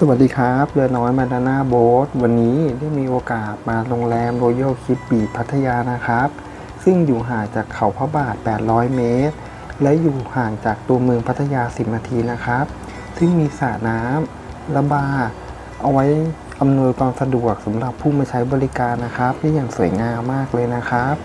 สวัสดีครับ เรือน้อยมาดาน่าโบ๊ทวันนี้ได้มีโอกาสมาโรงแรมโรยัลคิปบีพัทยานะครับ ซึ่งอยู่ห่างจากเขาพระบาท 800 เมตร และอยู่ห่างจากตัวเมืองพัทยา 10 นาทีนะครับ ซึ่งมีสระน้ำและบาเอาไว้อำนวยความสะดวกสำหรับผู้มาใช้บริการนะครับ ที่อย่างสวยงามมากเลยนะครับ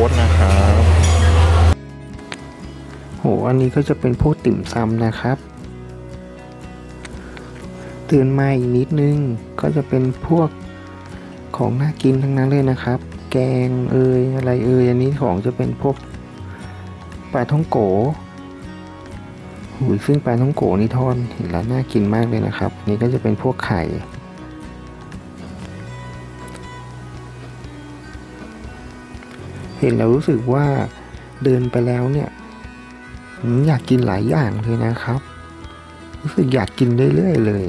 ข้าวโอ๊ตนะครับโหอันนี้ก็จะเป็นพวกติ่มซำนะครับ เตือนมาอีกนิดนึง ก็จะเป็นพวกของน่ากินทั้งนั้นเลยนะครับ แกงเอยอะไรเอยอันนี้ของจะเป็นพวกปลาท่องโกหูยซึ่งปลาท่องโกนี่ทอดเห็นแล้วน่ากินมากเลยนะครับ นี่ก็จะเป็นพวกไข่ เห็นแล้วรู้สึกว่าเดินไปแล้วเนี่ยอยากกินหลายอย่างเลยนะครับ รู้สึกอยากกินเรื่อยๆเลย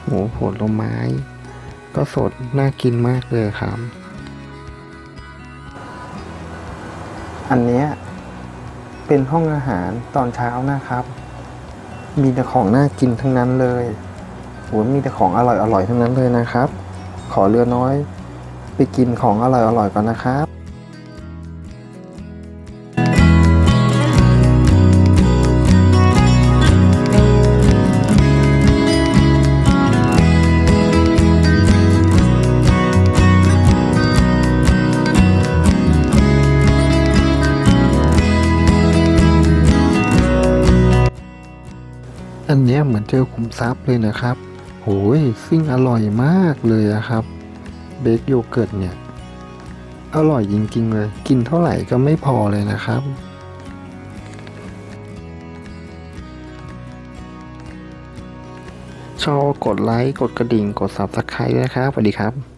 โหผลไม้ ก็สดน่ากินมากเลยครับ อันเนี้ยเป็นห้องอาหารตอนเช้านะครับ มีแต่ของน่ากินทั้งนั้นเลย โหมีแต่ของอร่อยอร่อยทั้งนั้นเลยนะครับ ขอเรือน้อย ไปกินของอร่อยอร่อยก่อนนะครับอันนี้เหมือนเจอขุมทรัพย์เลยนะครับ โหยซึ่งอร่อยมากเลยอะครับ เบคโยเกิร์ตเนี่ย อร่อยจริง ๆ เลย กินเท่าไหร่ก็ไม่พอเลยนะครับชอบกดไลค์ กดกระดิ่ง กด Subscribe ด้วยนะครับสวัสดีครับ